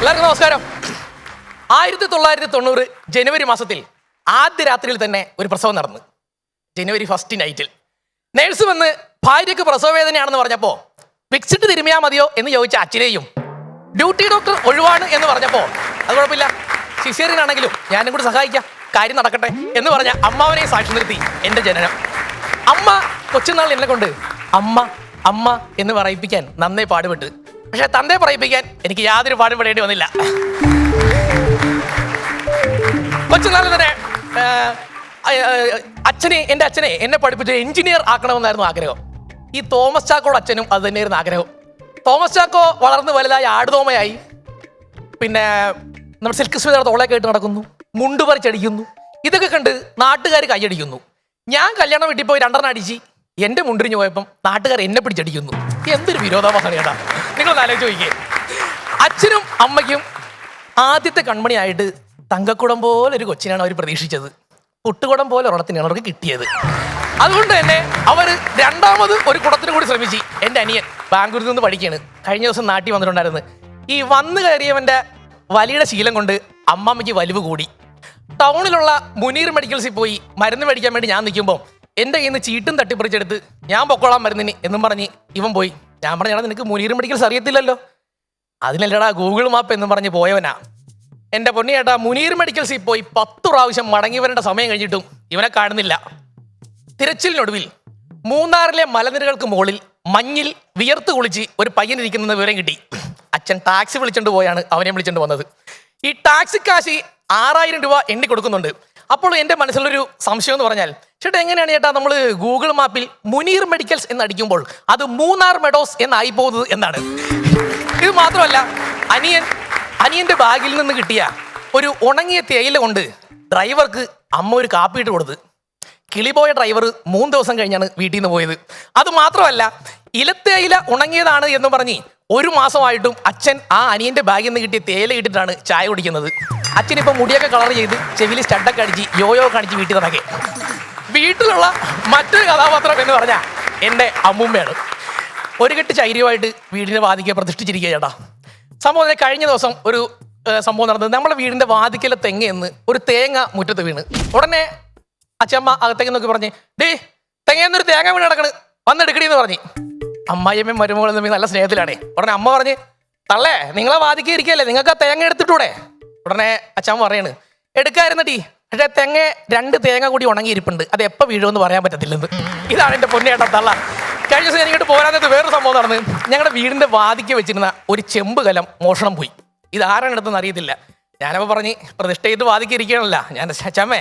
എല്ലാവർക്കും നമസ്കാരം. ആയിരത്തി തൊള്ളായിരത്തി തൊണ്ണൂറ് ജനുവരി മാസത്തിൽ ആദ്യ രാത്രിയിൽ തന്നെ ഒരു പ്രസവം നടന്നു. ജനുവരി ഫസ്റ്റ് നൈറ്റിൽ നേഴ്സ് വന്ന് ഭാര്യയ്ക്ക് പ്രസവവേദനയാണെന്ന് പറഞ്ഞപ്പോൾ ഫിക്സിഡ് തിരുമിയാ മതിയോ? എന്ന് ചോദിച്ച അച്ഛനെയും ഡ്യൂട്ടി ഡോക്ടർ ഒഴിവാണ് എന്ന് പറഞ്ഞപ്പോൾ അത് കുഴപ്പമില്ല. സിസേറിയൻ ആണെങ്കിലും ഞാനും കൂടി സഹായിക്കാം. കാര്യം നടക്കട്ടെ എന്ന് പറഞ്ഞ അമ്മാവനെ സാക്ഷി നിർത്തി എന്റെ ജനനം. അമ്മ കൊച്ചുനാൾ എന്നെ കൊണ്ട് അമ്മ അമ്മ എന്ന് പറയിപ്പിക്കാൻ നന്നേ പാടുപെട്ട്. പക്ഷെ തന്നെ പറയിപ്പിക്കാൻ എനിക്ക് യാതൊരു പാടും പെടേണ്ടി വന്നില്ല. കൊച്ചുനാളിൽ തന്നെ അച്ഛനെ എന്റെ അച്ഛനെ എന്നെ പഠിപ്പിച്ച എഞ്ചിനീയർ ആക്കണമെന്നായിരുന്നു ആഗ്രഹം. ഈ തോമസ് ചാക്കോയുടെ അച്ഛനും അത് തന്നെയായിരുന്നു ആഗ്രഹം. തോമസ് ചാക്കോ വളർന്ന് വലുതായി ആടുതോമയായി. പിന്നെ നമ്മുടെ സിൽക്ക് സ്മിതയുടെ തോളൊക്കെ ആയിട്ട് നടക്കുന്നു മുണ്ട് പറിച്ചടിക്കുന്നു. ഇതൊക്കെ കണ്ട് നാട്ടുകാർ കൈയടിക്കുന്നു ഞാൻ കല്യാണം വീട്ടിൽ പോയി രണ്ടെണ്ണം അടിച്ച് എന്റെ മുണ്ടിരിഞ്ഞ് പോയപ്പം നാട്ടുകാർ എന്നെ പിടിച്ചടിക്കുന്നു. എന്തൊരു വിരോധാഭാസമാണ് നിങ്ങളൊന്ന് ആലോചിച്ച് അച്ഛനും അമ്മയ്ക്കും ആദ്യത്തെ കൺമണിയായിട്ട് തങ്കക്കുടം പോലെ ഒരു കൊച്ചിനാണ് അവർ പ്രതീക്ഷിച്ചത്. പുട്ടുകുടം പോലെ ഒരെണ്ണത്തിനാണ് അവർക്ക് കിട്ടിയത്. അതുകൊണ്ട് തന്നെ അവർ രണ്ടാമത് ഒരു കുടത്തിന് കൂടി ശ്രമിച്ചു എന്റെ അനിയൻ ബാംഗ്ലൂരിൽ നിന്ന് പഠിക്കുകയാണ്. കഴിഞ്ഞ ദിവസം നാട്ടിൽ വന്നിട്ടുണ്ടായിരുന്നു. ഈ വന്നു കയറിയവന്റെ വലിയുടെ ശീലം കൊണ്ട് അമ്മമ്മയ്ക്ക് വലിവ് കൂടി. ടൗണിലുള്ള മുനീർ മെഡിക്കൽസിൽ പോയി മരുന്ന് മേടിക്കാൻ വേണ്ടി ഞാൻ നിൽക്കുമ്പോൾ എന്റെ കയ്യിൽ നിന്ന് ചീട്ടും തട്ടിപ്പറിച്ചെടുത്ത് ഞാൻ പൊക്കോളാം മരുന്നിന് എന്നും പറഞ്ഞ് ഇവൻ പോയി. ഞാൻ പറഞ്ഞാ നിനക്ക് മുനീർ മെഡിക്കൽസ് അറിയത്തില്ലല്ലോ. അതിനല്ലടാ ഗൂഗിൾ മാപ്പ് എന്ന് പറഞ്ഞ് പോയവനാ. എന്റെ പൊന്നിയേട്ടാ മുനീർ മെഡിക്കൽസിൽ പോയി പത്ത് പ്രാവശ്യം മടങ്ങി വരേണ്ട സമയം കഴിഞ്ഞിട്ടും ഇവനെ കാണുന്നില്ല. തിരച്ചിലിനൊടുവിൽ മൂന്നാറിലെ മലനിരകൾക്ക് മുകളിൽ മഞ്ഞിൽ വിയർത്ത് കുളിച്ച് ഒരു പയ്യൻ ഇരിക്കുന്ന വിവരം കിട്ടി. അച്ഛൻ ടാക്സി വിളിച്ചോണ്ട് പോയാണ് അവനെ വിളിച്ചോണ്ട് വന്നത്. ഈ ടാക്സി കാശി ആറായിരം രൂപ എണ്ണി കൊടുക്കുന്നുണ്ട് അപ്പോൾ എന്റെ മനസ്സിലൊരു സംശയം എന്ന് പറഞ്ഞാൽ ചേട്ടാ എങ്ങനെയാണ് ചേട്ടാ നമ്മൾ ഗൂഗിൾ മാപ്പിൽ മുനീർ മെഡിക്കൽസ് എന്ന് അടിക്കുമ്പോൾ അത് മൂന്നാർ മെഡോസ് എന്നായി പോകുന്നത് എന്നാണ്? ഇത് മാത്രമല്ല അനിയൻ അനിയന്റെ ബാഗിൽ നിന്ന് കിട്ടിയ ഒരു ഉണങ്ങിയ തേയില കൊണ്ട് ഡ്രൈവർക്ക് അമ്മ ഒരു കാപ്പി ഇട്ട് കൊടുത്ത്. കിളിപോയ ഡ്രൈവർ മൂന്ന് ദിവസം കഴിഞ്ഞാണ് വീട്ടിൽ നിന്ന് പോയത്. അത് മാത്രമല്ല ഇലത്തേയില ഉണങ്ങിയതാണ് എന്ന് പറഞ്ഞ് ഒരു മാസമായിട്ടും അച്ഛൻ ആ അനിയന്റെ ബാഗിൽ നിന്ന് കിട്ടിയ തേയില ഇട്ടിട്ടാണ് ചായ കുടിക്കുന്നത്. അച്ഛൻ ഇപ്പം മുടിയൊക്കെ കളർ ചെയ്ത് ചെവിയിൽ സ്റ്റഡൊക്കെ അടിച്ച് യോയോ കാണിച്ച് വീട്ടിൽ നടക്കേ വീട്ടിലുള്ള മറ്റൊരു കഥാപാത്രം എന്ന് പറഞ്ഞാൽ എന്റെ അമ്മൂമ്മയാണ്. ഒരു കെട്ട് ചൈര്യമായിട്ട് വീടിന്റെ വാതിക്കെ പ്രതിഷ്ഠിച്ചിരിക്കുക ചേട്ടാ സംഭവം കഴിഞ്ഞ ദിവസം ഒരു സംഭവം നടന്നത്. നമ്മുടെ വീടിന്റെ വാതിക്കലെ തെങ്ങയെന്ന് ഒരു തേങ്ങ മുറ്റത്ത് വീണ്. ഉടനെ അച്ഛമ്മ അകത്തേക്ക് നോക്കി പറഞ്ഞ് ഡേ തെങ്ങയെന്നൊരു തേങ്ങ വീണ് കിടക്കണ്. വന്നെടുക്കടി എന്ന് പറഞ്ഞ്. അമ്മായിയമ്മയും മരുമകളും തമ്മിൽ നല്ല സ്നേഹത്തിലാണേ. ഉടനെ അമ്മ പറഞ്ഞ് തള്ളേ നിങ്ങളെ വാതിക്കെ ഇരിക്കല്ലേ നിങ്ങൾക്ക് ആ തേങ്ങ എടുത്തിട്ടൂടെ? ഉടനെ അച്ഛൻ പറയാണ് എടുക്കായിരുന്നു ടീ. പക്ഷേ തെങ്ങ രണ്ട് തേങ്ങ കൂടി ഉണങ്ങിയിരിപ്പുണ്ട് അത് എപ്പോൾ വീഴുമെന്ന് പറയാൻ പറ്റത്തില്ലെന്ന്. ഇതാണ് എന്റെ പൊന്നേട്ട തള്ള. കഴിഞ്ഞ ദിവസം എനിക്കിട്ട് പോരാനത്ത് വേറൊരു സംഭവം നടന്ന് ഞങ്ങളുടെ വീടിന്റെ വാതിക്ക് വെച്ചിരുന്ന ഒരു ചെമ്പ് കലം മോഷണം പോയി. ഇത് ആരാണ് എടുത്തെന്ന് അറിയത്തില്ല. ഞാനപ്പോൾ പറഞ്ഞ് പ്രതിഷ്ഠ ചെയ്ത് വാതിക്ക് ഇരിക്കണല്ല ഞാൻ അച്ഛമ്മേ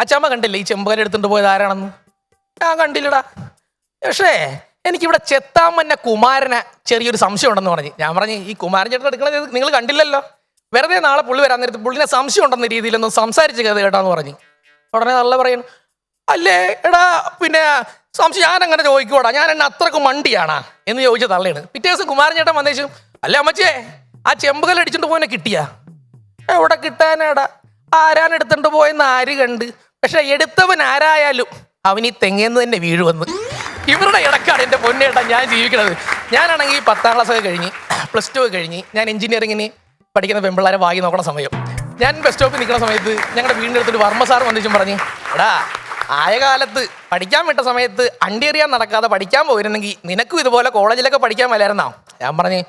അച്ഛമ്മ കണ്ടില്ലേ ഈ ചെമ്പ് കലം എടുത്തുകൊണ്ട് പോയത് ആരാണെന്ന്? ഞാൻ കണ്ടില്ലടാ. പക്ഷേ എനിക്കിവിടെ ചെത്താമന്ന കുമാരനെ ചെറിയൊരു സംശയം ഉണ്ടെന്ന് പറഞ്ഞ്. ഞാൻ പറഞ്ഞ് ഈ കുമാരൻ ചേട്ടൻ എടുക്കണത് നിങ്ങൾ കണ്ടില്ലല്ലോ. വെറുതെ നാളെ പുള്ളി വരാൻ നേരത്ത് പുള്ളിനെ സംശയം ഉണ്ടെന്ന രീതിയിലൊന്നും സംസാരിച്ച് കഥ കേട്ടാന്ന് പറഞ്ഞു. ഉടനെ നല്ല പറയുന്നു അല്ലേ എടാ പിന്നെ സംശയം ഞാൻ അങ്ങനെ ചോദിക്കൂടാ ഞാൻ എന്നെ അത്രയ്ക്ക് മണ്ടിയാണാ? എന്ന് ചോദിച്ച തള്ളയാണ് പിറ്റേ ദിവസം കുമാരൻ ചേട്ടൻ അല്ല അമ്മച്ചേ ആ ചെമ്പുകൽ അടിച്ചിട്ട് പോയെന്നെ കിട്ടിയാ? എവിടെ കിട്ടാനാടാ? ആരാൻ എടുത്തിട്ട് പോയെന്ന് ആര് കണ്ട്? പക്ഷെ എടുത്തവൻ ആരായാലും അവൻ ഈ തെങ്ങേന്ന് തന്നെ വീഴുവെന്ന് ഇവരുടെ ഇടക്കാണ് എന്റെ പൊന്നേട്ടാ ഞാൻ ജീവിക്കണത്. ഞാനാണെങ്കിൽ പത്താം ക്ലാസ് ഒക്കെ കഴിഞ്ഞ് പ്ലസ് ടു ഒക്കെ കഴിഞ്ഞ് ഞാൻ എഞ്ചിനീയറിങ്ങിന് പഠിക്കുന്ന പെമ്പിള്ളാരെ വാങ്ങി നോക്കണ സമയം. ഞാൻ ബസ് സ്റ്റോപ്പിൽ നിൽക്കുന്ന സമയത്ത് ഞങ്ങളുടെ വീടിന്റെ അടുത്തൊരു വർമ്മ സാർ വന്നിച്ചും പറഞ്ഞു എടാ ആയ കാലത്ത് പഠിക്കാൻ വിട്ട സമയത്ത് അണ്ടിയറിയാൻ നടക്കാതെ പഠിക്കാൻ പോയിരുന്നെങ്കിൽ നിനക്കും ഇതുപോലെ കോളേജിലൊക്കെ പഠിക്കാൻ വരായിരുന്നോ ഞാൻ പറഞ്ഞു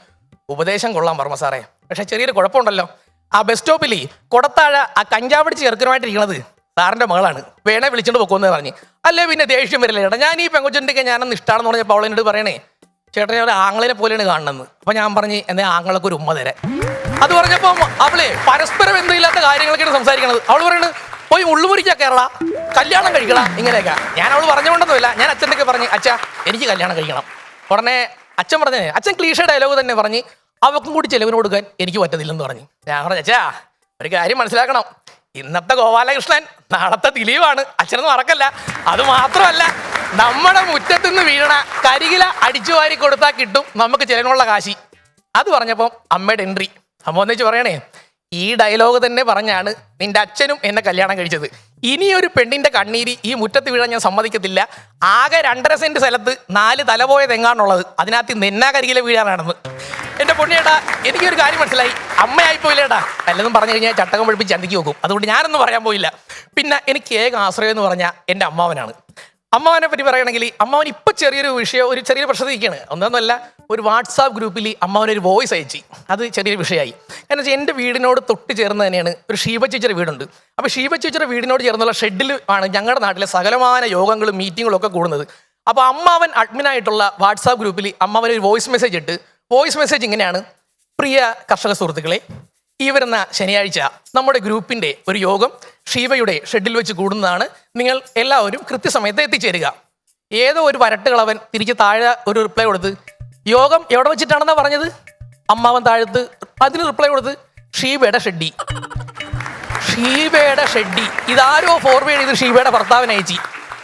ഉപദേശം കൊള്ളാം വർമ്മ സാറേ പക്ഷെ ചെറിയൊരു കുഴപ്പമുണ്ടല്ലോ. ആ ബസ് സ്റ്റോപ്പിൽ കൊടത്താഴ ആ കഞ്ചാവടിച്ച് ചെറുക്കനുമായിട്ടിരിക്കണത് സാറിന്റെ മകളാണ്. വേണേ വിളിച്ചോണ്ട് പോക്കുമെന്ന് പറഞ്ഞു. അല്ലേ പിന്നെ ദേഷ്യം വരില്ല? ചേട്ടാ ഞാൻ ഈ പെങ്കൊച്ചിന്റെ ഞാനൊന്ന് ഇഷ്ടമാണെന്ന് പറഞ്ഞപ്പോൾ അവളെന്നോട് പറയണേ ചേട്ടനെ ഒരു ആംഗ്ലിനെ പോലെയാണ് കാണണമെന്ന് അപ്പൊ ഞാൻ പറഞ്ഞ് എന്നെ ആങ്ങളൊക്കെ ഒരു ഉമ്മ തരാൻ. അത് പറഞ്ഞപ്പോ അവളെ പരസ്പരം എന്തില്ലാത്ത കാര്യങ്ങളൊക്കെയാണ് സംസാരിക്കണത്. അവൾ പറയുന്നത് പോയി ഉള്ളുമുറിക്കാ കേരള കല്യാണം കഴിക്കണം ഇങ്ങനെയൊക്കെ. ഞാൻ അവൾ പറഞ്ഞുകൊണ്ടൊന്നുമില്ല. ഞാൻ അച്ഛനൊക്കെ പറഞ്ഞ് അച്ഛാ എനിക്ക് കല്യാണം കഴിക്കണം. ഉടനെ അച്ഛൻ പറഞ്ഞേ അച്ഛൻ ക്ലീഷ ഡയലോഗ് തന്നെ പറഞ്ഞ് അവക്കും കൂടി ചെലവിന് കൊടുക്കാൻ എനിക്ക് പറ്റത്തില്ലെന്ന് പറഞ്ഞു. ഞാൻ പറഞ്ഞു അച്ഛാ ഒരു കാര്യം മനസ്സിലാക്കണം. ഇന്നത്തെ ഗോപാലകൃഷ്ണൻ നാളത്തെ ദിലീപാണ്. അച്ഛനൊന്നും മറക്കല്ല. അത് മാത്രമല്ല നമ്മുടെ മുറ്റത്തുനിന്ന് വീഴണ കരികില അടിച്ചു വാരി കൊടുത്താൽ കിട്ടും നമുക്ക് ചെലവിനുള്ള കാശി. അത് പറഞ്ഞപ്പം അമ്മയുടെ എൻട്രി അമ്മ ഒന്നിച്ച് പറയണേ? ഈ ഡയലോഗ് തന്നെ പറഞ്ഞാണ് നിന്റെ അച്ഛനും എന്നെ കല്യാണം കഴിച്ചത്. ഇനിയൊരു പെണ്ണിന്റെ കണ്ണീരി ഈ മുറ്റത്ത് വീഴാൻ ഞാൻ സമ്മതിക്കത്തില്ല. ആകെ രണ്ടര സെന്റ് സ്ഥലത്ത് നാല് തലപോയ തെങ്ങാണുള്ളത്. അതിനകത്ത് നെന്നാകരികിലെ വീഴാനാണെന്ന്. എന്റെ പൊണ്ണിയേട്ടാ എനിക്കൊരു കാര്യം മനസ്സിലായി. അമ്മയായി പോയില്ലേട്ടാ വല്ലതും പറഞ്ഞു കഴിഞ്ഞാൽ ചട്ടകം പഠിപ്പിച്ച് ചന്തിക്ക് നോക്കും അതുകൊണ്ട് ഞാനൊന്നും പറയാൻ പോയില്ല. പിന്നെ എനിക്ക് ഏക ആശ്രയം എന്ന് പറഞ്ഞാൽ എന്റെ അമ്മാവനാണ്. അമ്മാവനെ പറ്റി പറയുകയാണെങ്കിൽ അമ്മാവൻ ഇപ്പൊ ചെറിയൊരു വിഷയം ഒരു ചെറിയ പ്രശ്നം ഇരിക്കുകയാണ് ഒന്നൊന്നല്ല ഒരു വാട്സാപ്പ് ഗ്രൂപ്പിൽ അമ്മാവൻ ഒരു വോയിസ് അയച്ചു. അത് ചെറിയൊരു വിഷയമായി. കാരണം വെച്ചാൽ എന്റെ വീടിനോട് തൊട്ട് ചേർന്ന് തന്നെയാണ് ഒരു ഷീബ വീടുണ്ട്. അപ്പോൾ ഷീബ വീടിനോട് ചേർന്നുള്ള ഷെഡിൽ ആണ് ഞങ്ങളുടെ നാട്ടിലെ സകലമായ യോഗങ്ങളും മീറ്റിങ്ങുകളും ഒക്കെ കൂടുന്നത്. അപ്പോൾ അമ്മാവൻ അഡ്മിനായിട്ടുള്ള വാട്സാപ്പ് ഗ്രൂപ്പിൽ അമ്മാവൻ ഒരു വോയിസ് മെസ്സേജ് ഇട്ട്. വോയിസ് മെസ്സേജ് ഇങ്ങനെയാണ്. പ്രിയ കർഷക സുഹൃത്തുക്കളെ ഈ വരുന്ന ശനിയാഴ്ച നമ്മുടെ ഗ്രൂപ്പിന്റെ ഒരു യോഗം ഷീവയുടെ ഷെഡിൽ വെച്ച് കൂടുന്നതാണ്. നിങ്ങൾ എല്ലാവരും കൃത്യസമയത്ത് എത്തിച്ചേരുക. ഏതോ ഒരു വരട്ടുകളവൻ തിരിച്ച് താഴെ ഒരു റിപ്ലൈ കൊടുത്ത് യോഗം എവിടെ വെച്ചിട്ടാണെന്നാ പറഞ്ഞത്? അമ്മാവൻ താഴത്ത്. അതിന് റിപ്ലൈ കൊടുത്ത് ഷീബയുടെ ഷെഡി ഷീബയുടെ ഷെഡി ഇതാരോ ഫോർവേഡ് ചെയ്ത് ഷീബയുടെ ഭർത്താവിനെ അയച്ചി.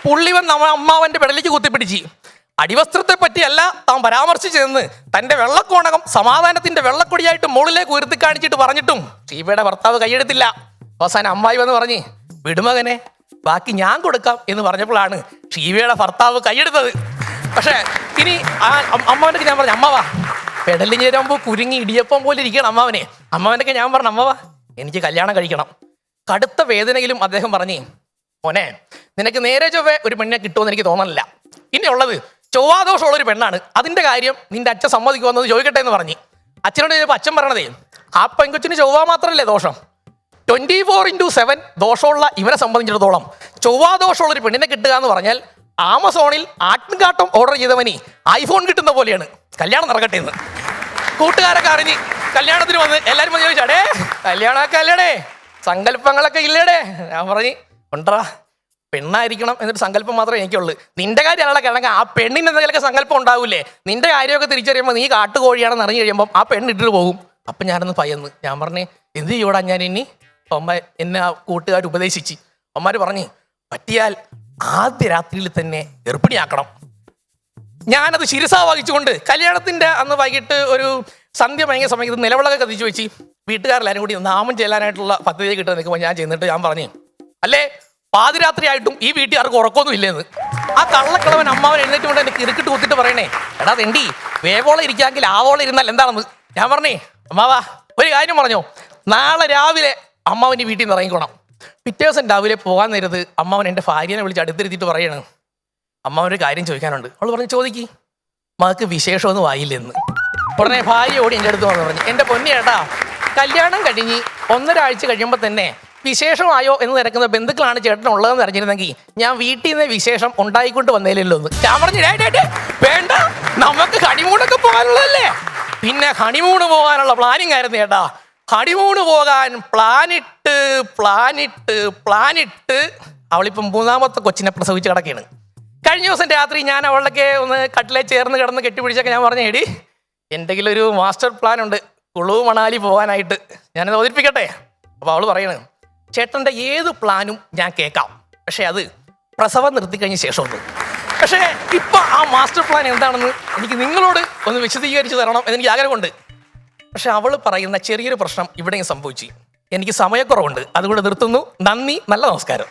പുള്ളിവൻ നമ്മ അമ്മാവന്റെ പെടലേക്ക് കുത്തിപ്പിടിച്ച്. അടിവസ്ത്രത്തെ പറ്റിയല്ല താൻ പരാമർശിച്ചതെന്ന് തന്റെ വെള്ളക്കോണകം സമാധാനത്തിന്റെ വെള്ളക്കൊടിയായിട്ട് മുകളിലേക്ക് ഉയർത്തി കാണിച്ചിട്ട് പറഞ്ഞിട്ടും ഷീബയുടെ ഭർത്താവ് കൈയെടുത്തില്ല. അവസാനം അമ്മായി വന്ന് പറഞ്ഞ് വിടുമകനെ ബാക്കി ഞാൻ കൊടുക്കാം എന്ന് പറഞ്ഞപ്പോഴാണ് ഷീബയുടെ ഭർത്താവ് കൈയെടുത്തത്. പക്ഷേ ഇനി ആ അമ്മാവനൊക്കെ ഞാൻ പറഞ്ഞു അമ്മാവാ പെടലിന് ചേരുമ്പോൾ കുരുങ്ങി ഇടിയപ്പം പോലെ ഇരിക്കണം അമ്മാവനെ. അമ്മാവനൊക്കെ ഞാൻ പറഞ്ഞു അമ്മാവാ എനിക്ക് കല്യാണം കഴിക്കണം. കടുത്ത വേദനയിലും അദ്ദേഹം പറഞ്ഞേ മോനെ നിനക്ക് നേരെ ചൊവ്വേ ഒരു പെണ്ണിനെ കിട്ടുമെന്ന് എനിക്ക് തോന്നണില്ല. പിന്നെ ഉള്ളത് ചൊവ്വാദോഷമുള്ള ഒരു പെണ്ണാണ്. അതിന്റെ കാര്യം നിന്റെ അച്ഛൻ സമ്മതിക്കുമെന്നത് ചോദിക്കട്ടെ എന്ന് പറഞ്ഞു. അച്ഛനോട് ചോദിച്ചപ്പോൾ അച്ഛൻ പറഞ്ഞതേ ആ പെൺകൊച്ചിന് ചൊവ്വ മാത്രമല്ലേ ദോഷം? ട്വന്റി ഫോർ ഇന്റു സെവൻ ദോഷമുള്ള ഇവനെ സംബന്ധിച്ചിടത്തോളം ചൊവ്വാദോഷമുള്ള ഒരു പെണ്ണിനെ കിട്ടുക എന്ന് പറഞ്ഞാൽ ആമസോണിൽ ആട്ടിൻകാട്ടം ഓർഡർ ചെയ്തവനി ഐഫോൺ കിട്ടുന്ന പോലെയാണ്. കല്യാണം നടക്കട്ടെ എന്ന് കൂട്ടുകാരൊക്കെ അറിഞ്ഞ് കല്യാണത്തിന് വന്ന് എല്ലാവരും വന്ന് ചോദിച്ചാടേ കല്യാണമൊക്കെ അല്ലേടേ? സങ്കല്പങ്ങളൊക്കെ ഇല്ലേടേ? ഞാൻ പറഞ്ഞ് ഉണ്ടറാ പെണ്ണായിരിക്കണം എന്നൊരു സങ്കല്പം മാത്രമേ എനിക്കുള്ളൂ. നിന്റെ കാര്യം കാര്യമല്ല കിഴങ്ങ ആ പെണ്ണിന് എന്തെങ്കിലുമൊക്കെ സങ്കല്പം ഉണ്ടാവൂലേ? നിന്റെ കാര്യമൊക്കെ തിരിച്ചറിയുമ്പോൾ നീ കാട്ടുകോഴിയാണെന്ന് അറിഞ്ഞു കഴിയുമ്പോൾ ആ പെണ്ണ് ഇട്ടിട്ട് പോകും. അപ്പം ഞാനൊന്ന് പയ്യന്ന് ഞാൻ പറഞ്ഞേ എന്ത് ചെയ്യൂടാ ഞാൻ ഇനി അമ്മ എന്നെ ആ കൂട്ടുകാർ ഉപദേശിച്ച്. അമ്മമാർ പറഞ്ഞ് പറ്റിയാൽ ആദ്യ രാത്രിയിൽ തന്നെ ഗർഭിണിയാക്കണം. ഞാനത് ശിരസ വഹിച്ചുകൊണ്ട് കല്യാണത്തിന്റെ അന്ന് വൈകിട്ട് ഒരു സന്ധ്യ ഭയങ്കര സമയത്ത് നിലവിളൊക്കെ കത്തിച്ചു വെച്ച് വീട്ടുകാരെല്ലാരും കൂടി നാമം ചെല്ലാനായിട്ടുള്ള പദ്ധതി കിട്ടാൻ നിൽക്കുമ്പോൾ ഞാൻ ചെന്നിട്ട് ഞാൻ പറഞ്ഞു അല്ലേ പാതിരാത്രി ആയിട്ടും ഈ വീട്ടിൽ ആർക്കും ഉറക്കമൊന്നും ഇല്ലെന്ന്. ആ കള്ളക്കളവൻ അമ്മാവൻ എഴുന്നേറ്റ് കൊണ്ട് എന്നെ കിറുക്കിട്ട് കുത്തിട്ട് പറയണേ എടാ തെണ്ടി വേവോളം ഇരിക്കാമെങ്കിൽ ആവോളം ഇരുന്നാൽ എന്താണെന്ന്? ഞാൻ പറഞ്ഞേ അമ്മാവാ ഒരു കാര്യം പറഞ്ഞോ നാളെ രാവിലെ അമ്മാവന്റെ വീട്ടിൽ നിന്ന് ഇറങ്ങിക്കോണം. പിറ്റേ ദിവസം രാവിലെ പോകാൻ നേരത്ത് അമ്മാവൻ എന്റെ ഭാര്യനെ വിളിച്ച് അടുത്തിരുത്തിയിട്ട് പറയണം അമ്മാവനൊരു കാര്യം ചോദിക്കാനുണ്ട്. അവൾ പറഞ്ഞു ചോദിക്കി. മകൾക്ക് വിശേഷമൊന്നും ആയില്ലെന്ന്. ഉടനെ ഭാര്യ ഓടി എന്റെ അടുത്ത് വന്ന് പറഞ്ഞു എന്റെ പൊന്നിയേട്ടാ കല്യാണം കഴിഞ്ഞ് ഒന്നര ആഴ്ച കഴിയുമ്പോൾ തന്നെ വിശേഷമായോ എന്ന് തിരക്കുന്ന ബന്ധുക്കളാണ് ചേട്ടൻ ഉള്ളതെന്ന് അറിഞ്ഞിരുന്നെങ്കിൽ ഞാൻ വീട്ടിൽ നിന്ന് വിശേഷം ഉണ്ടായിക്കൊണ്ട് വന്നേലല്ലോ എന്ന്. ഞാൻ പറഞ്ഞു "ഡേ, ഡേ, ഡേ, വേണ്ട. നമുക്ക് ഹണിമൂണൊക്കെ പോകാനുള്ളതല്ലേ? പിന്നെ ഹണിമൂണ് പോകാനുള്ള പ്ലാനിങ് ആയിരുന്നു ചേട്ടാ. ഹണിമൂണ് പോകാൻ പ്ലാനിട്ട് പ്ലാനിട്ട് പ്ലാനിട്ട് അവളിപ്പം മൂന്നാമത്തെ കൊച്ചിനെ പ്രസവിച്ച് കിടക്കുകയാണ്. കഴിഞ്ഞ ദിവസം രാത്രി ഞാൻ അവളുടെ ഒന്ന് കട്ടിലെ ചേർന്ന് കിടന്ന് കെട്ടിപ്പിടിച്ചൊക്കെ ഞാൻ പറഞ്ഞു എടി എന്തെങ്കിലും ഒരു മാസ്റ്റർ പ്ലാൻ ഉണ്ട്. കുളു മണാലി പോകാനായിട്ട് ഞാനത് അവതരിപ്പിക്കട്ടെ? അപ്പോൾ അവൾ പറയണ് ചേട്ടന്റെ ഏത് പ്ലാനും ഞാൻ കേൾക്കാം. പക്ഷേ അത് പ്രസവം നിർത്തിക്കഴിഞ്ഞ ശേഷമുണ്ട്. പക്ഷേ ഇപ്പം ആ മാസ്റ്റർ പ്ലാൻ എന്താണെന്ന് എനിക്ക് നിങ്ങളോട് ഒന്ന് വിശദീകരിച്ച് തരണം എന്നെനിക്ക് ആഗ്രഹമുണ്ട്. പക്ഷെ അവൾ പറയുന്ന ചെറിയൊരു പ്രശ്നം ഇവിടെയും സംഭവിച്ചു. എനിക്ക് സമയക്കുറവുണ്ട്. അതുകൊണ്ട് നിർത്തുന്നു. നന്ദി. നല്ല നമസ്കാരം.